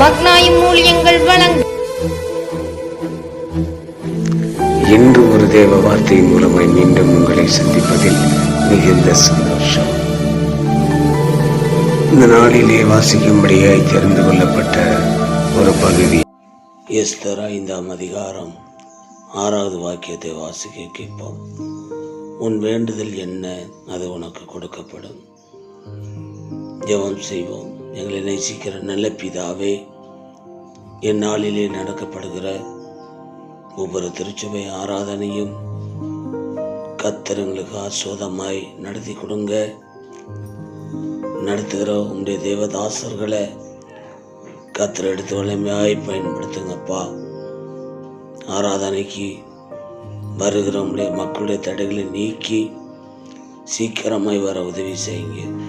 வழங்கும் இன்று ஒரு தேவ வார்த்தை மூலமாய் மீண்டும் உங்களை சந்திப்பதில் மிகுந்த சந்தோஷம். இந்த நாளிலே வாசிக்கும்படியாய் தெரிந்து கொள்ளப்பட்ட ஒரு பகுதி. எஸ்தர் ஐந்தாம் அதிகாரம் ஆறாவது வாக்கியத்தை வாசிக்க கேட்போம். உன் வேண்டுதல் என்ன? அது உனக்கு கொடுக்கப்படும். ஜெபம் செய்வோம். எங்களை நேசிக்கிற நல்ல பிதாவே என் நடக்கப்படுகிற ஒவ்வொரு திருச்சபை ஆராதனையும் கத்தருங்களுக்கு ஆஸ்வாதமாய் நடத்தி கொடுங்க. நடத்துகிற உங்களுடைய தேவதாசர்களை கத்தர் எடுத்து வலிமையாய் பயன்படுத்துங்கப்பா. ஆராதனைக்கு வருகிற உங்களுடைய மக்களுடைய தடைகளை நீக்கி சீக்கிரமாய் வர உதவி செய்யுங்க.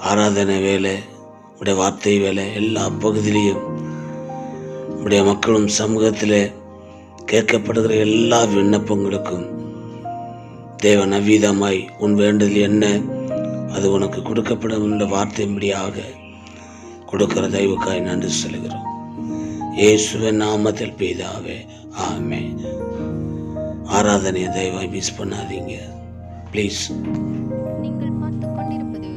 ஆராதனை வேலை உடைய வார்த்தை வேலை எல்லா பகுதியிலையும் உடைய மக்களும் சமூகத்தில் கேட்கப்படுகிற எல்லா விண்ணப்பங்களுக்கும் தேவ நவீதமாய் உன் வேண்டுதல் என்ன? அது உனக்கு கொடுக்கப்படும் என்ற வார்த்தையின்படியாக கொடுக்கிற தெய்வக்காய் நன்றி சொல்கிறோம் இயேசுவின் நாமத்தில் பெய்தாவே ஆமே ஆராதனையை தயவாய் மிஸ் பண்ணாதீங்க. ப்ளீஸ் நீங்கள் கொண்டிருப்பது